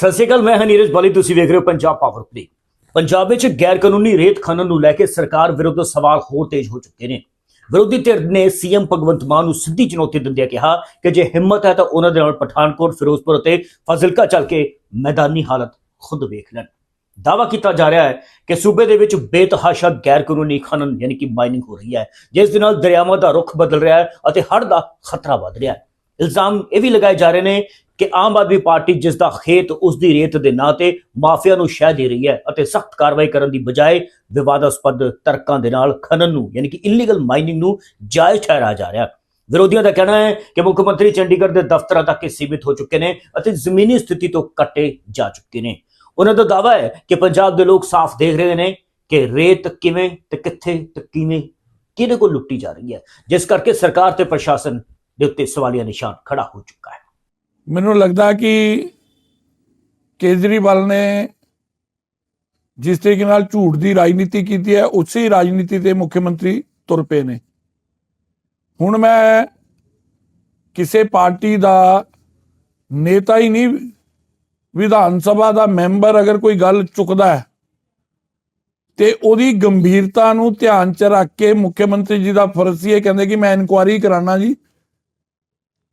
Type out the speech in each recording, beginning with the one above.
ਸਤਿ ਸ਼੍ਰੀ ਅਕਾਲ, ਮੈਂ ਹਾਂ ਨੀਰਜ ਬਾਲੀ, ਤੁਸੀਂ ਵੇਖ ਰਹੇ ਹੋ ਪੰਜਾਬ ਪਾਵਰ ਪਲੇ ਪੰਜਾਬ ਵਿੱਚ ਗੈਰ ਕਾਨੂੰਨੀ ਰੇਤ ਖਨਨ ਨੂੰ ਲੈ ਕੇ ਸਰਕਾਰ ਵਿਰੁੱਧ ਸਵਾਲ ਹੋਰ ਤੇਜ਼ ਹੋ ਚੁੱਕੇ ਨੇ। ਵਿਰੋਧੀ ਧਿਰ ਨੇ ਸੀਐਮ ਭਗਵੰਤ ਮਾਨ ਨੂੰ ਸਿੱਧੀ ਚੁਣੌਤੀ ਦਿੰਦਿਆਂ ਕਿਹਾ ਕਿ ਜੇ ਹਿੰਮਤ ਹੈ ਤਾਂ ਉਹਨਾਂ ਦੇ ਨਾਲ ਪਠਾਨਕੋਟ, ਫਿਰੋਜ਼ਪੁਰ ਅਤੇ ਫਾਜ਼ਿਲਕਾ ਚੱਲ ਕੇ ਮੈਦਾਨੀ ਹਾਲਤ ਖੁਦ ਵੇਖ ਲੈਣ। ਦਾਵਾ ਕੀਤਾ ਜਾ ਰਿਹਾ ਹੈ ਕਿ ਸੂਬੇ ਦੇ ਵਿੱਚ ਬੇਤਹਾਸ਼ਾ ਗੈਰ ਕਾਨੂੰਨੀ ਖਨਨ ਯਾਨੀ ਕਿ ਮਾਈਨਿੰਗ ਹੋ ਰਹੀ ਹੈ, ਜਿਸ ਦੇ ਨਾਲ ਦਰਿਆਵਾਂ ਦਾ ਰੁਖ ਬਦਲ ਰਿਹਾ ਹੈ ਅਤੇ ਹੜ੍ਹ ਦਾ ਖਤਰਾ ਵੱਧ ਰਿਹਾ ਹੈ। ਇਲਜ਼ਾਮ ਇਹ ਵੀ ਲਗਾਏ ਜਾ ਰਹੇ ਨੇ ਕਿ ਆਮ ਆਦਮੀ ਪਾਰਟੀ ਜਿਸ ਦਾ ਖੇਤ ਉਸ ਦੀ ਰੇਤ ਦੇ ਨਾਂ ਤੇ ਮਾਫੀਆ ਨੂੰ ਸ਼ਹਿ ਦੇ ਰਹੀ ਹੈ ਅਤੇ ਸਖਤ ਕਾਰਵਾਈ ਕਰਨ ਦੀ ਬਜਾਏ ਵਿਵਾਦਾਸਪਦ ਤਰਕਾਂ ਦੇ ਨਾਲ ਖਨਨ ਨੂੰ, ਯਾਨੀ ਕਿ ਇਲੀਗਲ ਮਾਈਨਿੰਗ ਨੂੰ ਜਾਇਜ਼ ਠਹਿਰਾਇਆ ਜਾ ਰਿਹਾ ਵਿਰੋਧੀਆਂ ਦਾ ਕਹਿਣਾ ਹੈ ਕਿ ਮੁੱਖ ਮੰਤਰੀ ਚੰਡੀਗੜ੍ਹ ਦੇ ਦਫ਼ਤਰਾਂ ਤੱਕ ਹੀ ਸੀਮਿਤ ਹੋ ਚੁੱਕੇ ਨੇ ਅਤੇ ਜ਼ਮੀਨੀ ਸਥਿਤੀ ਤੋਂ ਕੱਟੇ ਜਾ ਚੁੱਕੇ ਨੇ। ਉਹਨਾਂ ਦਾ ਦਾਅਵਾ ਹੈ ਕਿ ਪੰਜਾਬ ਦੇ ਲੋਕ ਸਾਫ਼ ਦੇਖ ਰਹੇ ਨੇ ਕਿ ਰੇਤ ਕਿਵੇਂ ਤੇ ਕਿੱਥੇ ਤੇ ਕਿਵੇਂ ਕਿਹਦੇ ਕੋਲ ਲੁੱਟੀ ਜਾ ਰਹੀ ਹੈ, ਜਿਸ ਕਰਕੇ ਸਰਕਾਰ ਤੇ ਪ੍ਰਸ਼ਾਸਨ ਦੇ ਉੱਤੇ ਸਵਾਲੀਆ ਨਿਸ਼ਾਨ ਖੜਾ ਹੋ ਚੁੱਕਾ ਹੈ। ਮੈਨੂੰ ਲੱਗਦਾ ਕਿ ਕੇਜਰੀਵਾਲ ਨੇ ਜਿਸ ਤਰੀਕੇ ਨਾਲ ਝੂਠ ਦੀ ਰਾਜਨੀਤੀ ਕੀਤੀ ਹੈ, ਉਸੇ ਰਾਜਨੀਤੀ ਤੇ ਮੁੱਖ ਮੰਤਰੀ ਤੁਰ ਪਏ ਨੇ। ਹੁਣ ਮੈਂ ਕਿਸੇ ਪਾਰਟੀ ਦਾ ਨੇਤਾ ਹੀ ਨਹੀਂ, ਵਿਧਾਨ ਸਭਾ ਦਾ ਮੈਂਬਰ ਅਗਰ ਕੋਈ ਗੱਲ ਚੁੱਕਦਾ ਹੈ, ਤੇ ਉਹਦੀ ਗੰਭੀਰਤਾ ਨੂੰ ਧਿਆਨ 'ਚ ਰੱਖ ਕੇ ਮੁੱਖ ਮੰਤਰੀ ਜੀ ਦਾ ਫਰਜ਼ ਸੀ, ਇਹ ਕਹਿੰਦੇ ਕਿ ਮੈਂ ਇਨਕੁਆਰੀ ਕਰਾਣਾ ਜੀ।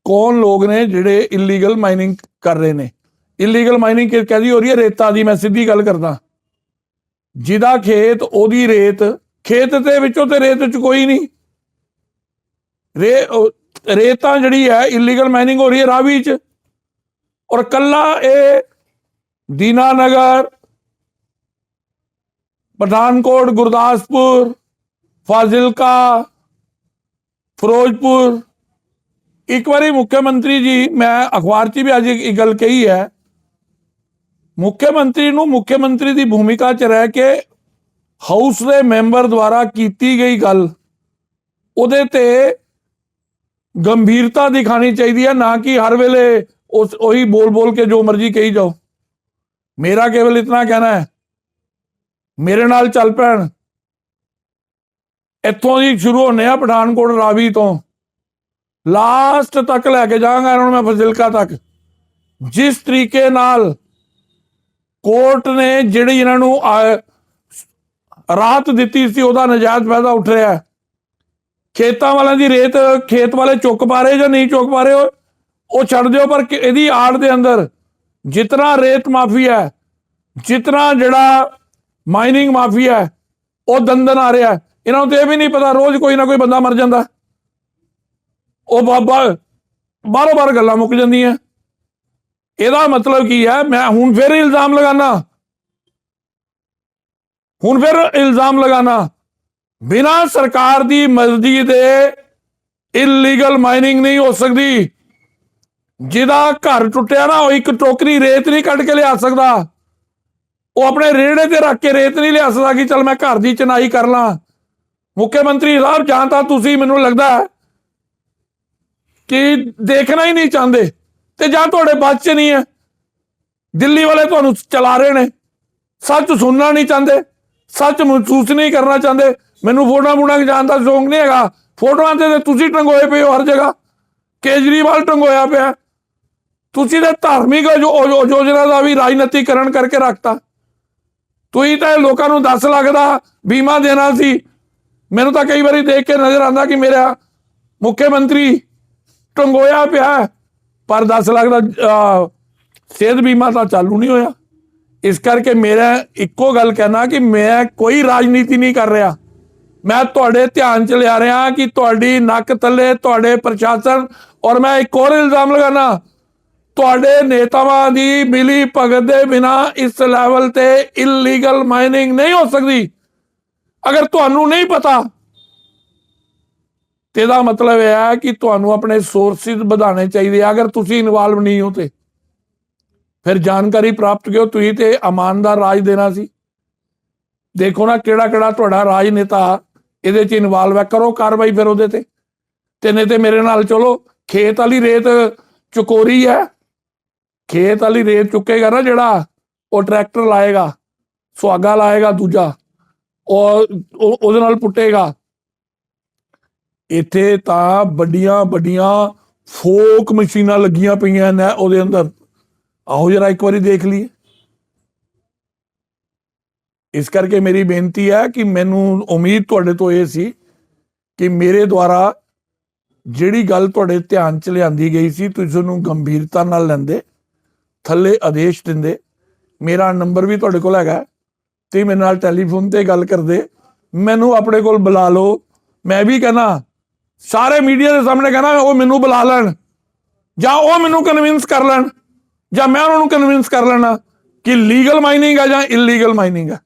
ਕੌਣ ਲੋਕ ਨੇ ਜਿਹੜੇ ਇਲੀਗਲ ਮਾਈਨਿੰਗ ਕਰ ਰਹੇ ਨੇ? ਇਲੀਗਲ ਮਾਈਨਿੰਗ ਕਹਦੀ ਹੋ ਰਹੀ ਹੈ, ਰੇਤਾ ਦੀ, ਮੈਂ ਸਿੱਧੀ ਗੱਲ ਕਰਦਾ। ਜਿਹਦਾ ਖੇਤ, ਉਹਦੀ ਰੇਤ, ਖੇਤ ਦੇ ਵਿੱਚੋਂ ਤੇ ਰੇਤ ਚ ਕੋਈ ਨਹੀਂ। ਰੇ, ਉਹ, ਰੇਤਾਂ ਜਿਹੜੀ ਹੈ ਇਲੀਗਲ ਮਾਈਨਿੰਗ ਹੋ ਰਹੀ ਹੈ ਰਾਵੀ ਚ। ਔਰ ਕੱਲਾ ਇਹ ਦੀਨਾਨਗਰ, ਪਠਾਨਕੋਟ, ਗੁਰਦਾਸਪੁਰ, ਫਾਜ਼ਿਲਕਾ, ਫਿਰੋਜ਼ਪੁਰ ਇੱਕ ਵਾਰੀ ਮੁੱਖ ਮੰਤਰੀ ਜੀ, ਮੈਂ ਅਖਬਾਰ 'ਚ ਵੀ ਅੱਜ ਇੱਕ ਗੱਲ ਕਹੀ ਹੈ। ਮੁੱਖ ਮੰਤਰੀ ਨੂੰ ਮੁੱਖ ਮੰਤਰੀ ਦੀ ਭੂਮਿਕਾ 'ਚ ਰਹਿ ਕੇ ਹਾਊਸ ਦੇ ਮੈਂਬਰ ਦੁਆਰਾ ਕੀਤੀ ਗਈ ਗੱਲ, ਉਹਦੇ ਤੇ ਗੰਭੀਰਤਾ ਦਿਖਾਣੀ ਚਾਹੀਦੀ ਹੈ, ਨਾ ਕਿ ਹਰ ਵੇਲੇ ਉਸ, ਉਹੀ ਬੋਲ ਬੋਲ ਕੇ ਜੋ ਮਰਜ਼ੀ ਕਹੀ ਜਾਓ। ਮੇਰਾ ਕੇਵਲ ਇਤਨਾ ਕਹਿਣਾ ਹੈ, ਮੇਰੇ ਨਾਲ ਚੱਲ ਪੈਣ। ਇੱਥੋਂ ਦੀ ਸ਼ੁਰੂ ਹੋਣੇ ਆ ਪਠਾਨਕੋਟ ਰਾਵੀ ਤੋਂ। ਲਾਸਟ ਤੱਕ ਲੈ ਕੇ ਜਾਵਾਂਗਾ ਇਹਨਾਂ ਨੂੰ ਮੈਂ ਫਜ਼ਿਲਕਾ ਤੱਕ। ਜਿਸ ਤਰੀਕੇ ਨਾਲ ਕੋਰਟ ਨੇ ਜਿਹੜੀ ਇਹਨਾਂ ਨੂੰ ਆ- ਰਾਹਤ ਦਿੱਤੀ ਸੀ, ਉਹਦਾ ਨਜਾਇਜ਼ ਫਾਇਦਾ ਉੱਠ ਰਿਹਾ ਖੇਤਾਂ ਵਾਲਿਆਂ ਦੀ ਰੇਤ ਖੇਤ ਵਾਲੇ ਚੁੱਕ ਪਾ ਰਹੇ ਜਾਂ ਨਹੀਂ ਚੁੱਕ ਪਾ ਰਹੇ, ਉਹ- ਉਹ ਛੱਡ ਦਿਓ, ਪਰ ਇਹਦੀ ਆੜ ਦੇ ਅੰਦਰ ਜਿਤਨਾ ਰੇਤ ਮਾਫੀਆ ਹੈ, ਜਿਤਨਾ ਜਿਹੜਾ ਮਾਈਨਿੰਗ ਮਾਫੀਆ ਹੈ, ਉਹ ਦੰਦਨ ਆ ਰਿਹਾ ਇਹਨਾਂ ਨੂੰ ਤੇ ਇਹ ਵੀ ਨਹੀਂ ਪਤਾ, ਰੋਜ਼ ਕੋਈ ਨਾ ਕੋਈ ਬੰਦਾ ਮਰ ਜਾਂਦਾ। ਉਹ ਬਾਬਾ ਬਾਰੋ ਬਾਰ ਗੱਲਾਂ ਮੁੱਕ ਜਾਂਦੀਆਂ। ਇਹਦਾ ਮਤਲਬ ਕੀ ਹੈ? ਮੈਂ ਹੁਣ ਫਿਰ ਇਲਜ਼ਾਮ ਲਗਾਣਾ ਹੁਣ ਫਿਰ ਇਲਜ਼ਾਮ ਲਗਾਣਾ ਬਿਨਾ ਸਰਕਾਰ ਦੀ ਮਰਜ਼ੀ ਦੇ ਇਲੀਗਲ ਮਾਈਨਿੰਗ ਨਹੀਂ ਹੋ ਸਕਦੀ। ਜਿਹਦਾ ਘਰ ਟੁੱਟਿਆ ਨਾ, ਉਹ ਇੱਕ ਟੋਕਰੀ ਰੇਤ ਨਹੀਂ ਕੱਢ ਕੇ ਲਿਆ ਸਕਦਾ। ਉਹ ਆਪਣੇ ਰੇੜੇ ਤੇ ਰੱਖ ਕੇ ਰੇਤ ਨਹੀਂ ਲਿਆ ਸਕਦਾ ਕਿ ਚਲ ਮੈਂ ਘਰ ਦੀ ਚਨਾਈ ਕਰ ਲਾਂ। ਮੁੱਖ ਮੰਤਰੀ ਸਾਹਿਬ, ਜਾਂ ਤਾਂ ਤੁਸੀਂ, ਮੈਨੂੰ ਲੱਗਦਾ ਕਿ ਦੇਖਣਾ ਹੀ ਨਹੀਂ ਚਾਹੁੰਦੇ ਤੇ ਜਾਂ ਤੁਹਾਡੇ ਬਸ ਚ ਨਹੀਂ ਹੈ। ਦਿੱਲੀ ਵਾਲੇ ਤੁਹਾਨੂੰ ਚਲਾ ਰਹੇ ਨੇ। ਸੱਚ ਸੁਣਨਾ ਨਹੀਂ ਚਾਹੁੰਦੇ, ਸੱਚ ਮਹਿਸੂਸ ਨਹੀਂ ਕਰਨਾ ਚਾਹੁੰਦੇ। ਮੈਨੂੰ ਫੋਟੋਆਂ ਬੁਣਾ ਜਾਣ ਦਾ ਸ਼ੌਂਕ ਨਹੀਂ ਹੈਗਾ। ਫੋਟੋਆਂ ਤੇ ਤੁਸੀਂ ਟੰਗੋਏ ਪਏ ਹੋ ਹਰ ਜਗ੍ਹਾ। ਕੇਜਰੀਵਾਲ ਟੰਗੋਇਆ ਪਿਆ। ਤੁਸੀਂ ਤਾਂ ਧਾਰਮਿਕ ਯੋਜਨਾ ਦਾ ਵੀ ਰਾਜਨੀਤੀਕਰਨ ਕਰਕੇ ਰੱਖਤਾ। ਤੁਸੀਂ ਤਾਂ ਲੋਕਾਂ ਨੂੰ 10 ਲੱਖ ਦਾ ਬੀਮਾ ਦੇਣਾ ਸੀ। ਮੈਨੂੰ ਤਾਂ ਕਈ ਵਾਰੀ ਦੇਖ ਕੇ ਨਜ਼ਰ ਆਉਂਦਾ ਕਿ ਮੇਰਾ ਮੁੱਖ ਮੰਤਰੀ ਟੰਗੋਇਆ ਪਿਆ ਪਰ 10 ਲੱਖ ਦਾ ਸਿਹਤ ਬੀਮਾ ਤਾਂ ਚਾਲੂ ਨਹੀਂ ਹੋਇਆ। ਇਸ ਕਰਕੇ ਮੇਰਾ ਇੱਕੋ ਗੱਲ ਕਹਿਣਾ ਕਿ ਮੈਂ ਕੋਈ ਰਾਜਨੀਤੀ ਨਹੀਂ ਕਰ ਰਿਹਾ। ਮੈਂ ਤੁਹਾਡੇ ਧਿਆਨ ਚ ਲਿਆ ਰਿਹਾ ਕਿ ਤੁਹਾਡੀ ਨੱਕ ਥੱਲੇ ਤੁਹਾਡੇ ਪ੍ਰਸ਼ਾਸਨ, ਔਰ ਮੈਂ ਇੱਕ ਹੋਰ ਇਲਜ਼ਾਮ ਲਗਾਣਾ ਤੁਹਾਡੇ ਨੇਤਾਵਾਂ ਦੀ ਮਿਲੀ ਭਗਤ ਦੇ ਬਿਨਾ ਇਸ ਲੈਵਲ ਤੇ ਇਲੀਗਲ ਮਾਈਨਿੰਗ ਨਹੀਂ ਹੋ ਸਕਦੀ। ਅਗਰ ਤੁਹਾਨੂੰ ਨਹੀਂ ਪਤਾ ਤੇ ਇਹਦਾ ਮਤਲਬ ਇਹ ਹੈ ਕਿ ਤੁਹਾਨੂੰ ਆਪਣੇ ਸੋਰਸਿਸ ਵਧਾਉਣੇ ਚਾਹੀਦੇ ਆ। ਅਗਰ ਤੁਸੀਂ ਇਨਵੋਲਵ ਨਹੀਂ ਹੋ ਤੇ। ਫਿਰ ਜਾਣਕਾਰੀ ਪ੍ਰਾਪਤ ਕਿਉਂ ਤੁਸੀਂ ਤੇ ਇਮਾਨਦਾਰ ਰਾਜ ਦੇਣਾ ਸੀ। ਦੇਖੋ ਨਾ ਕਿਹੜਾ ਕਿਹੜਾ ਤੁਹਾਡਾ ਰਾਜ ਨੇਤਾ ਇਹਦੇ ਚ ਇਨਵੋਲਵ ਹੈ। ਕਰੋ ਕਾਰਵਾਈ ਫਿਰ ਉਹਦੇ ਤੇ। ਤੇ ਨਹੀਂ ਤੇ ਮੇਰੇ ਨਾਲ ਚਲੋ। ਖੇਤ ਵਾਲੀ ਰੇਤ ਚੁਕੋਰੀ ਹੈ। ਖੇਤ ਵਾਲੀ ਰੇਤ ਚੁੱਕੇਗਾ ਨਾ ਜਿਹੜਾ ਉਹ ਟਰੈਕਟਰ ਲਾਏਗਾ। ਸੁਹਾਗਾ ਲਾਏਗਾ ਦੂਜਾ। ਉਹ ਉਹਦੇ ਨਾਲ ਪੁੱਟੇਗਾ। ਇੱਥੇ ਤਾਂ ਵੱਡੀਆਂ ਵੱਡੀਆਂ ਫੋਕ ਮਸ਼ੀਨਾਂ ਲੱਗੀਆਂ ਪਈਆਂ ਨੇ ਉਹਦੇ ਅੰਦਰ। ਆਓ ਜਰਾ ਇੱਕ ਵਾਰੀ ਦੇਖ ਲਈਏ। ਇਸ ਕਰਕੇ ਮੇਰੀ ਬੇਨਤੀ ਹੈ ਕਿ ਮੈਨੂੰ ਉਮੀਦ ਤੁਹਾਡੇ ਤੋਂ ਇਹ ਸੀ ਕਿ ਮੇਰੇ ਦੁਆਰਾ ਜਿਹੜੀ ਗੱਲ ਤੁਹਾਡੇ ਧਿਆਨ ਚ ਲਿਆਂਦੀ ਗਈ ਸੀ, ਤੁਸੀਂ ਉਹਨੂੰ ਗੰਭੀਰਤਾ ਨਾਲ ਲੈਂਦੇ, ਥੱਲੇ ਆਦੇਸ਼ ਦਿੰਦੇ। ਮੇਰਾ ਨੰਬਰ ਵੀ ਤੁਹਾਡੇ ਕੋਲ ਹੈਗਾ ਤੇ ਮੇਰੇ ਨਾਲ ਟੈਲੀਫੋਨ ਤੇ ਗੱਲ ਕਰਦੇ। ਮੈਨੂੰ ਆਪਣੇ ਕੋਲ ਬੁਲਾ ਲਓ। ਮੈਂ ਵੀ ਕਹਿਣਾ ਸਾਰੇ ਮੀਡੀਆ ਦੇ ਸਾਹਮਣੇ ਕਹਿਣਾ ਉਹ ਮੈਨੂੰ ਬੁਲਾ ਲੈਣ, ਜਾਂ ਉਹ ਮੈਨੂੰ ਕਨਵਿੰਸ ਕਰ ਲੈਣ, ਜਾਂ ਮੈਂ ਉਹਨਾਂ ਨੂੰ ਕਨਵਿੰਸ ਕਰ ਲੈਣਾ ਕਿ ਲੀਗਲ ਮਾਈਨਿੰਗ ਹੈ ਜਾਂ ਇਲੀਗਲ ਮਾਈਨਿੰਗ ਹੈ